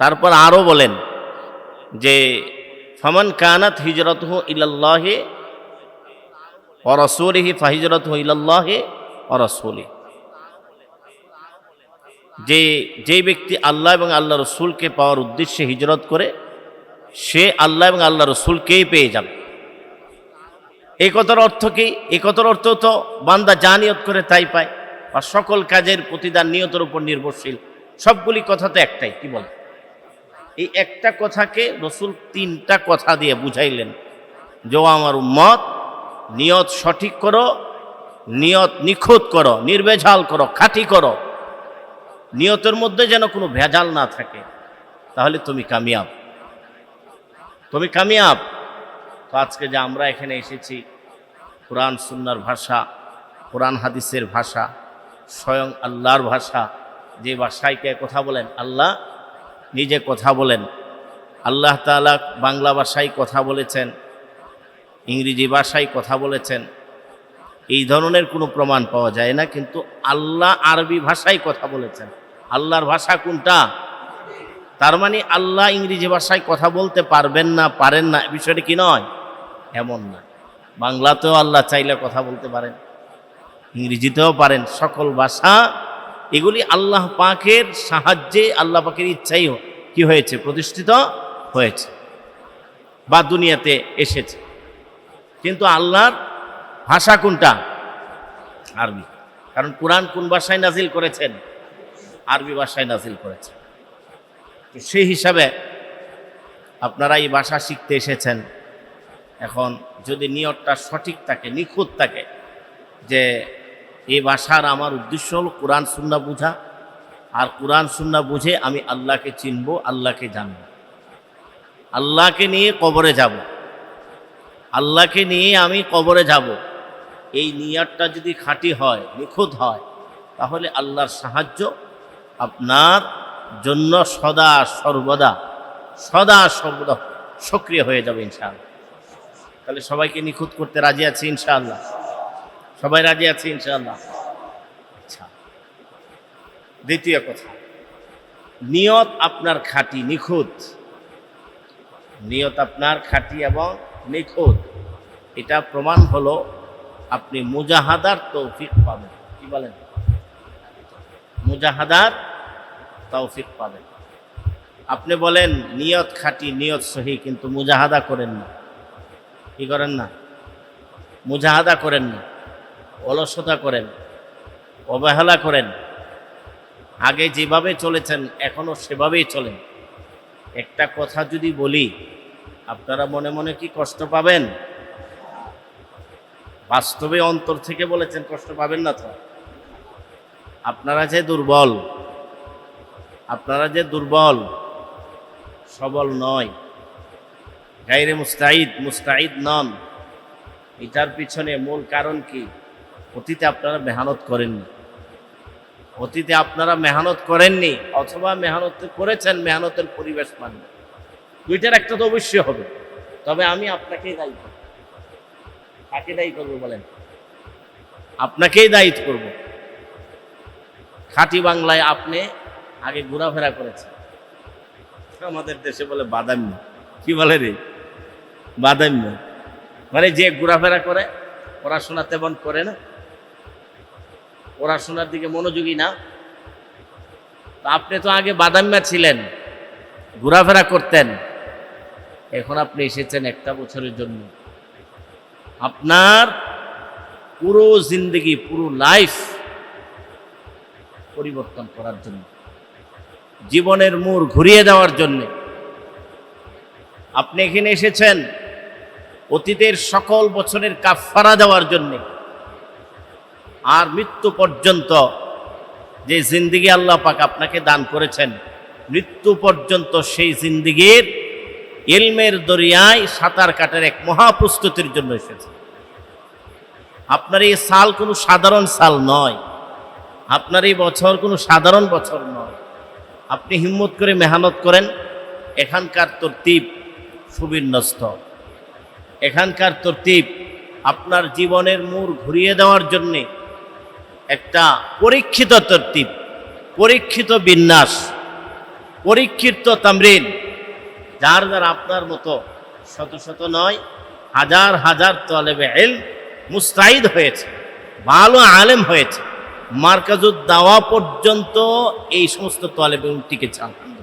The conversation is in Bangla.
তারপর আরও বলেন যে, ফমান কানাত হিজরত হু ইলাল্লাহে অরসুলিহি ফাহিজরত হু ইলাল্লাহে অরসুলি যে যেই ব্যক্তি আল্লাহ এবং আল্লাহ রসুলকে পাওয়ার উদ্দেশ্যে হিজরত করে, সে আল্লাহ এবং আল্লাহ রসুলকেই পেয়ে যাবে। এই কথার অর্থ কি? এই কথার অর্থ তো বান্দা যা নিয়ত করে তাই পায়। বা সকল কাজের প্রতিদান নিয়তের উপর নির্ভরশীল। সবগুলি কথা তো একটাই, কি বলে এই একটা কথাকে রসুল তিনটা কথা দিয়ে বুঝাইলেন। যে আমার উম্মত, নিয়ত সঠিক করো, নিয়ত নিখুঁত করো নির্বেঝাল করো, খাঁটি করো। নিয়তের মধ্যে যেন কোনো ভেজাল না থাকে, তাহলে তুমি কামিয়াব। তুমি কামিয়াব। তো আজকে যে আমরা এখানে এসেছি, কোরআন সুন্নার ভাষা, কোরআন হাদিসের ভাষা, স্বয়ং আল্লাহর ভাষা, যে ভাষায় কে কথা বলেন, আল্লাহ নিজে কথা বলেন। আল্লাহ তালা বাংলা ভাষায় কথা বলেছেন, ইংরেজি ভাষায় কথা বলেছেন। এই ধরনের কোনো প্রমাণ পাওয়া যায় না, কিন্তু আল্লাহ আরবি ভাষায় কথা বলেছেন। আল্লাহর ভাষা কোনটা? তার মানে আল্লাহ ইংরেজি ভাষায় কথা বলতে পারবেন না, পারেন না বিষয়টা কি নয়? এমন না। বাংলাতেও আল্লাহ চাইলে কথা বলতে পারেন, ইংরেজিতেও পারেন। সকল ভাষা, এগুলি আল্লাহ পাকের সাহায্যে, আল্লাহ পাকের ইচ্ছাই হ- কি হয়েছে? প্রতিষ্ঠিত হয়েছে বা দুনিয়াতে এসেছে। কিন্তু আল্লাহর ভাষা কোনটা? আরবি। কারণ কোরআন কোন ভাষায় নাজিল করেছেন? আরবি ভাষায় নাজিল করেছেন। তো সেই হিসাবে আপনারা এই ভাষা শিখতে এসেছেন। এখন যদি নিয়তটা সঠিক থাকে, নিখুঁত থাকে যে এই ভাষার আমার উদ্দেশ্য হলো কোরআন, সুন্না বুঝা আর কোরআন সুন্না বুঝে আমি আল্লাহকে চিনব, আল্লাহকে জানব। আল্লাহকে নিয়ে কবরে যাব। আল্লাহকে নিয়ে আমি কবরে যাব। এই নিয়ারটা যদি খাঁটি হয়, নিখুঁত হয়, তাহলে আল্লাহর সাহায্য আপনার জন্য সদা সর্বদা সদা সর্বদা সক্রিয় হয়ে যাবে ইনশাআল্লাহ। তাহলে সবাইকে নিখুঁত করতে রাজি আছি ইনশাআল্লাহ। সবাই রাজি আছে ইনশাআল্লাহ। দ্বিতীয় কথা, নিয়ত আপনার খাঁটি নিখুঁত। নিয়ত আপনার খাঁটি এবং নিখুঁত। এটা প্রমাণ হলো আপনি মুজাহাদার তৌফিক পাবেন। কি বলেন? মুজাহাদার তৌফিক পাবেন। আপনি বলেন, নিয়ত খাঁটি, নিয়ত সহি, কিন্তু মুজাহাদা করেন না। কি করেন না? মুজাহাদা করেন না। অলসতা করেন। অবহেলা করেন। আগে যেভাবে চলেছেন এখনও সেভাবেই চলেন। একটা কথা যদি বলি, আপনারা মনে মনে কি কষ্ট পাবেন? বাস্তবে অন্তর থেকে বলেছেন, কষ্ট পাবেন না তো? আপনারা যে দুর্বল, আপনারা যে দুর্বল, সবল নয়। গাইরে মুস্তাইদ মুস্তাইদ নন। এটার পিছনে মূল কারণ কি? অতীতে আপনারা মেহনত করেননি। অতীতে আপনারা মেহনত করেননি অথবা মেহনত করেছেন মেহনতের পরিবেশ মানেন দুইটার একটা তো অবশ্যই হবে। তবে আমি আপনাকেই দায়ী করব। কাকে দায়ী করব বলেন? আপনাকেই দায়ী করব। খাঁটি বাংলায় আপনি আগে ঘোরাফেরা করেছেন। আমাদের দেশে বলে বাদামি কি বলে রে? বাদামি মানে যে ঘোরাফেরা করে পড়াশোনা তেমন করে না। পড়াশোনার দিকে মনোযোগী না। আপনি তো আগে বাদাম্মা ছিলেন, ঘোরাফেরা করতেন। এখন আপনি এসেছেন একটা বছরের জন্য। আপনার পুরো জিন্দগি, পুরো লাইফ পরিবর্তন করার জন্য, জীবনের মোড় ঘুরিয়ে দেওয়ার জন্য। আপনি এখানে এসেছেন অতীতের সকল বছরের কাফারা দেওয়ার জন্যে। আর মৃত্যু পর্যন্ত যে জিন্দিগি আল্লাহ পাক আপনাকে দান করেছেন, মৃত্যু পর্যন্ত সেই জিন্দিগির ইলমের দরিয়ায় সাঁতার কাটার এক মহাপ্রস্তুতির জন্য এসেছে। আপনার এই সাল কোনো সাধারণ সাল নয়। আপনার এই বছর কোনো সাধারণ বছর নয়। আপনি হিম্মত করে মেহনত করেন, এখানকার তরতিব সুবিন্যস্ত। এখানকার তরতিব আপনার জীবনের মোড় ঘুরিয়ে দেওয়ার জন্যে একটা পরীক্ষিত তরতিব, পরীক্ষিত বিন্যাস, পরীক্ষিত তামরিন, যার যার আপনার মতো শত শত নয়, হাজার হাজার তলেবে এল মুস্তাইদ হয়েছে, ভালো আলেম হয়েছে। মার্কাজুদ দাওয়া পর্যন্ত এই সমস্ত তলেবে টিকেছে আলহামদুলিল্লাহ